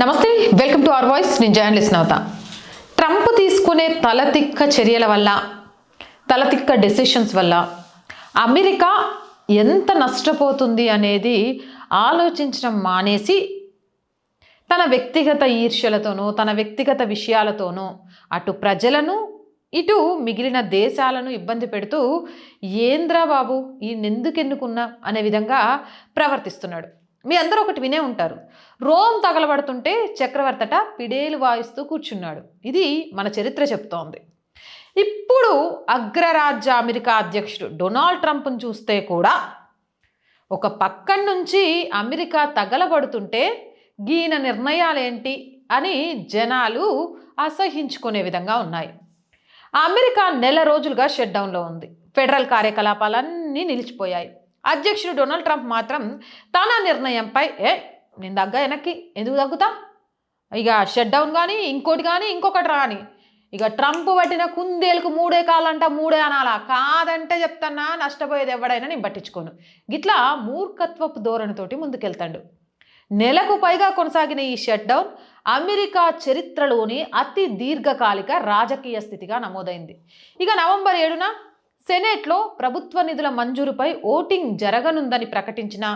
నమస్తే welcome to our voice. నేను journalist నవత. Trump తీసుకునే తలతిక్క చర్యల వల్ల తలతిక్క డెసిషన్స్ వల్ల అమెరికా ఎంత నష్టపోతుంది అనేది ఆలోచించడం మానేసి తన వ్యక్తిగత ఈర్ష్యలతోనూ తన వ్యక్తిగత విషయాలతోనూ అటు ప్రజలను ఇటు మిగిలిన దేశాలను ఇబ్బంది పెడుతూ ఏంద్రా బాబు ఈ నెందుకెన్నుకున్నా అనే విధంగా ప్రవర్తిస్తున్నాడు. మీ అందరూ ఒకటి వినే ఉంటారు. రోమ్ తగలబడుతుంటే చక్రవర్తట పిడేలు వాయిస్తూ కూర్చున్నాడు. ఇది మన చరిత్ర చెప్తోంది. ఇప్పుడు అగ్రరాజ్య అమెరికా అధ్యక్షుడు డొనాల్డ్ ట్రంప్ను చూస్తే కూడా ఒక పక్కన నుంచి అమెరికా తగలబడుతుంటే గీన నిర్ణయాలేంటి అని జనాలు అసహించుకునే విధంగా ఉన్నాయి. అమెరికా నెల రోజులుగా షట్డౌన్లో ఉంది. ఫెడరల్ కార్యకలాపాలన్నీ నిలిచిపోయాయి. అధ్యక్షుడు డొనాల్డ్ ట్రంప్ మాత్రం తన నిర్ణయంపై ఏ నేను దగ్గ వెనక్కి ఎందుకు తగ్గుతా ఇక షట్ డౌన్ కానీ ఇంకోటి కానీ ఇంకొకటి రాని. ఇక ట్రంప్ పట్టిన కుందేలకు మూడే కాలంట మూడే అనాలా. కాదంటే చెప్తానా నష్టపోయేది ఎవడైనా నేను పట్టించుకోను. గిట్లా మూర్ఖత్వపు ధోరణితోటి ముందుకెళ్తాడు. నెలకు పైగా కొనసాగిన ఈ షట్ డౌన్ అమెరికా చరిత్రలోని అతి దీర్ఘకాలిక రాజకీయ స్థితిగా నమోదైంది. ఇక నవంబర్ ఏడున సెనేట్లో ప్రభుత్వ నిధుల మంజూరుపై ఓటింగ్ జరగనుందని ప్రకటించిన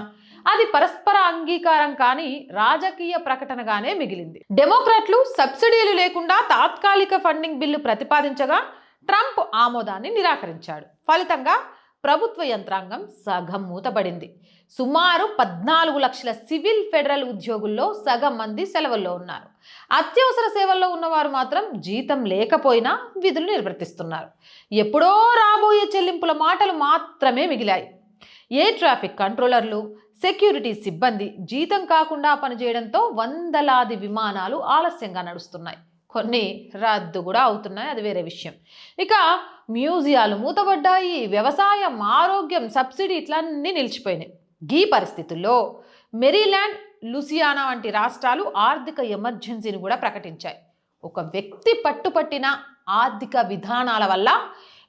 అది పరస్పర అంగీకారం కాని రాజకీయ ప్రకటనగానే మిగిలింది. డెమోక్రాట్లు సబ్సిడీలు లేకుండా తాత్కాలిక ఫండింగ్ బిల్లు ప్రతిపాదించగా ట్రంప్ ఆమోదాన్ని నిరాకరించాడు. ఫలితంగా ప్రభుత్వ యంత్రాంగం సగం మూతబడింది సుమారు పద్నాలుగు లక్షల సివిల్ ఫెడరల్ ఉద్యోగుల్లో సగం మంది సెలవుల్లో ఉన్నారు. అత్యవసర సేవల్లో ఉన్నవారు మాత్రం జీతం లేకపోయినా విధులు నిర్వర్తిస్తున్నారు. ఎప్పుడో రాబోయే చెల్లింపుల మాటలు మాత్రమే మిగిలాయి. ఏ ట్రాఫిక్ కంట్రోలర్లు సెక్యూరిటీ సిబ్బంది జీతం కాకుండా పనిచేయడంతో వందలాది విమానాలు ఆలస్యంగా నడుస్తున్నాయి. కొన్ని రద్దు కూడా అవుతున్నాయి అది వేరే విషయం. ఇక మ్యూజియాలు మూతబడ్డాయి వ్యవసాయం ఆరోగ్యం సబ్సిడీ ఇట్లన్నీ నిలిచిపోయినాయి. ఈ పరిస్థితుల్లో మెరీల్యాండ్ లూసియానా వంటి రాష్ట్రాలు ఆర్థిక ఎమర్జెన్సీని కూడా ప్రకటించాయి. ఒక వ్యక్తి పట్టుపట్టిన ఆర్థిక విధానాల వల్ల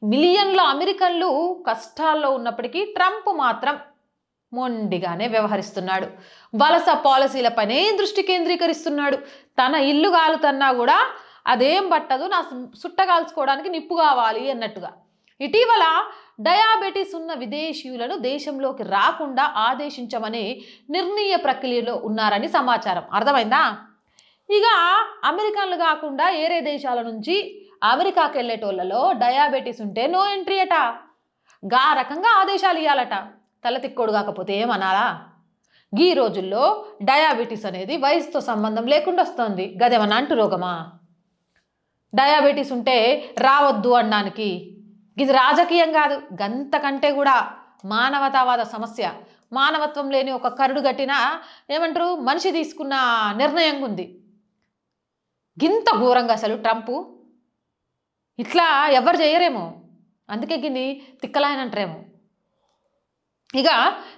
మిలియన్ల అమెరికన్లు కష్టాల్లో ఉన్నప్పటికీ ట్రంప్ మాత్రం మొండిగానే వ్యవహరిస్తున్నాడు. వలస పాలసీలపైనే దృష్టి కేంద్రీకరిస్తున్నాడు. తన ఇల్లు కాలుతన్నా కూడా అదేం పట్టదు నా సుట్ట కాల్చుకోవడానికి నిప్పు కావాలి అన్నట్టుగా. ఇటీవల డయాబెటీస్ ఉన్న విదేశీయులను దేశంలోకి రాకుండా ఆదేశించమని నిర్ణయ ప్రక్రియలో ఉన్నారని సమాచారం. అర్థమైందా? ఇక అమెరికన్లు కాకుండా ఏరే దేశాల నుంచి అమెరికాకి వెళ్ళేటోళ్ళలో డయాబెటీస్ ఉంటే నో ఎంట్రీ అట. గా రకంగా ఆదేశాలు ఇవ్వాలట తల తిక్కోడు కాకపోతే ఏమనాలా? ఈ రోజుల్లో డయాబెటీస్ అనేది వయసుతో సంబంధం లేకుండా వస్తుంది. గదేమన్నా అంటు రోగమా డయాబెటీస్ ఉంటే రావద్దు అనడానికి ఇది రాజకీయం కాదు. గంతకంటే కూడా మానవతావాద సమస్య. మానవత్వం లేని ఒక కరుడు గట్టిన ఏమంటారు? మనిషి తీసుకున్న నిర్ణయం ఉంది. గింత ఘోరంగా అసలు ట్రంపు. ఇట్లా ఎవరు చేయరేమో. అందుకే గిన్ని తిక్కలాయనంటారేమో. ఇక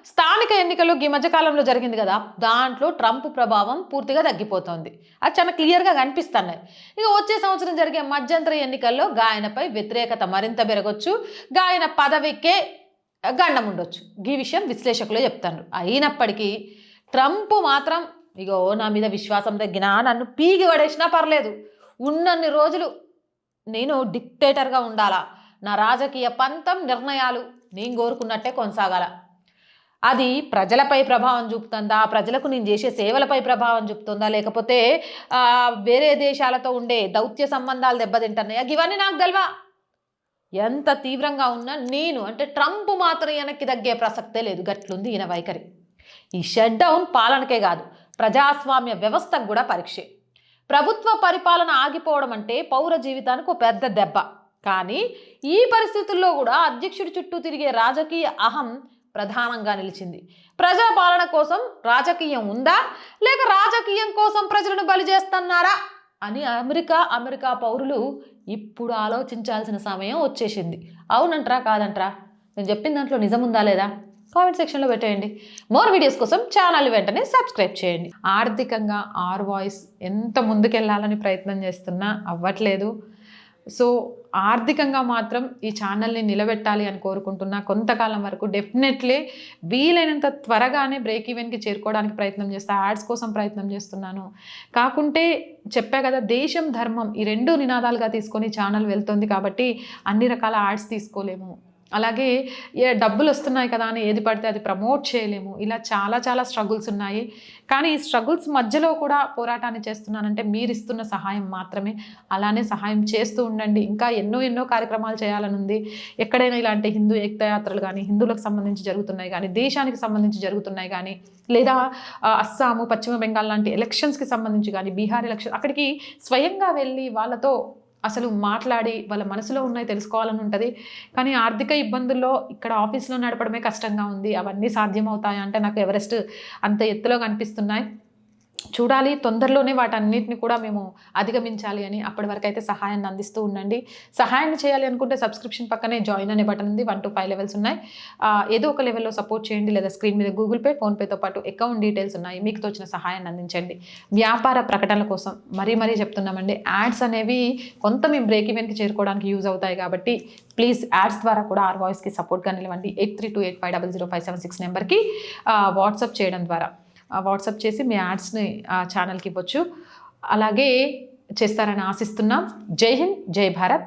స్థానిక ఎన్నికలు ఈ మధ్యకాలంలో జరిగింది కదా దాంట్లో ట్రంప్ ప్రభావం పూర్తిగా తగ్గిపోతుంది. అది చాలా క్లియర్గా కనిపిస్తున్నాయి. ఇక వచ్చే సంవత్సరం జరిగే మధ్యంతర ఎన్నికల్లో గాయనపై వ్యతిరేకత మరింత పెరగొచ్చు గాయన పదవికే గండం ఉండొచ్చు. ఈ విషయం విశ్లేషకులు చెప్తారు. అయినప్పటికీ ట్రంప్ మాత్రం ఇగో నా మీద విశ్వాసం తగ్గినా నన్ను పీగి పడేసినా పర్లేదు. ఉన్నన్ని రోజులు నేను డిక్టేటర్గా ఉండాలా? నా రాజకీయ పంతం నిర్ణయాలు నేను కోరుకున్నట్టే కొనసాగాల. అది ప్రజలపై ప్రభావం చూపుతుందా? ప్రజలకు నేను చేసే సేవలపై ప్రభావం చూపుతుందా? లేకపోతే వేరే దేశాలతో ఉండే దౌత్య సంబంధాలు దెబ్బతింటున్నాయా? ఇవన్నీ నాకు తెలవా. ఎంత తీవ్రంగా ఉన్నా నేను అంటే ట్రంప్ మాత్రం వెనక్కి తగ్గే ప్రసక్తే లేదు. గట్లుంది ఈయన వైఖరి. ఈ షట్ డౌన్ పాలనకే కాదు ప్రజాస్వామ్య వ్యవస్థకు కూడా పరీక్షే. ప్రభుత్వ పరిపాలన ఆగిపోవడం అంటే పౌర జీవితానికి ఒక పెద్ద దెబ్బ. కానీ ఈ పరిస్థితుల్లో కూడా అధ్యక్షుడి చుట్టూ తిరిగే రాజకీయ అహం ప్రధానంగా నిలిచింది. ప్రజాపాలన కోసం రాజకీయం ఉందా? లేక రాజకీయం కోసం ప్రజలను బలి చేస్తున్నారా? అని అమెరికా అమెరికా పౌరులు ఇప్పుడు ఆలోచించాల్సిన సమయం వచ్చేసింది. అవునంట్రా కాదంట్రా? నేను చెప్పిన దాంట్లో నిజం ఉందా లేదా? కామెంట్ సెక్షన్లో పెట్టేయండి. మోర్ వీడియోస్ కోసం ఛానల్ వెంటనే సబ్స్క్రైబ్ చేయండి. ఆర్థికంగా ఆర్ వాయిస్ ఎంత ముందుకెళ్ళాలని ప్రయత్నం చేస్తున్నా అవ్వట్లేదు. సో ఆర్థికంగా మాత్రం ఈ ఛానల్ని నిలబెట్టాలి అని కోరుకుంటున్నా. కొంతకాలం వరకు డెఫినెట్లీ వీలైనంత త్వరగానే బ్రేక్ ఈవెన్కి చేరుకోవడానికి ప్రయత్నం చేస్తా. యాడ్స్ కోసం ప్రయత్నం చేస్తున్నాను. కాకుంటే చెప్పా కదా దేశం ధర్మం ఈ రెండు నినాదాలుగా తీసుకొని ఛానల్ వెళ్తుంది కాబట్టి అన్ని రకాల యాడ్స్ తీసుకోలేము. అలాగే డబ్బులు వస్తున్నాయి కదా అని ఏది పడితే అది ప్రమోట్ చేయలేము. ఇలా చాలా చాలా స్ట్రగుల్స్ ఉన్నాయి. కానీ ఈ స్ట్రగుల్స్ మధ్యలో కూడా పోరాటాన్ని చేస్తున్నానంటే మీరు ఇస్తున్న సహాయం మాత్రమే. అలానే సహాయం చేస్తూ ఉండండి. ఇంకా ఎన్నో ఎన్నో కార్యక్రమాలు చేయాలని ఉంది ఎక్కడైనా ఇలాంటి హిందూ ఏక్తయాత్రలు కానీ హిందువులకు సంబంధించి జరుగుతున్నాయి కానీ దేశానికి సంబంధించి జరుగుతున్నాయి కానీ లేదా అస్సాము పశ్చిమ బెంగాల్ లాంటి ఎలక్షన్స్కి సంబంధించి కానీ బీహార్ ఎలక్షన్ అక్కడికి స్వయంగా వెళ్ళి వాళ్ళతో అసలు మాట్లాడి వాళ్ళ మనసులో ఉన్నాయి తెలుసుకోవాలని ఉంటుంది. కానీ ఆర్థిక ఇబ్బందుల్లో ఇక్కడ ఆఫీస్లో నడపడమే కష్టంగా ఉంది. అవన్నీ సాధ్యమవుతాయి అంటే నాకు ఎవరెస్ట్ అంత ఎత్తులో కనిపిస్తున్నాయి. చూడాలి తొందరలోనే వాటన్నిటిని కూడా మేము అధిగమించాలి అని అప్పటి వరకు అయితే సహాయాన్ని అందిస్తూ ఉండండి. సహాయం చేయాలి అనుకుంటే సబ్స్క్రిప్షన్ పక్కనే జాయిన్ అనే బటన్ ఉంది వన్ టు ఫైవ్ లెవెల్స్ ఉన్నాయి. ఏదో ఒక లెవెల్లో సపోర్ట్ చేయండి లేదా స్క్రీన్ మీద గూగుల్ పే ఫోన్పేతో పాటు అకౌంట్ డీటెయిల్స్ ఉన్నాయి మీకు తోచిన సహాయాన్ని అందించండి. వ్యాపార ప్రకటనల కోసం మరీ మరీ చెప్తున్నామండి యాడ్స్ అనేవి కొంత మేము బ్రేక్ ఈవెన్కి చేరుకోవడానికి యూజ్ అవుతాయి కాబట్టి ప్లీజ్ యాడ్స్ ద్వారా కూడా ఆర్ వాయిస్కి సపోర్ట్గా నిలవండి. Eight three two eight five double zero five seven six నెంబర్కి వాట్సాప్ చేయడం ద్వారా. వాట్సాప్ చేసి మీ యాడ్స్ని ఆ ఛానల్కి ఇవ్వచ్చు. అలాగే చేస్తారని ఆశిస్తున్నాం. జై హింద్ జై భారత్.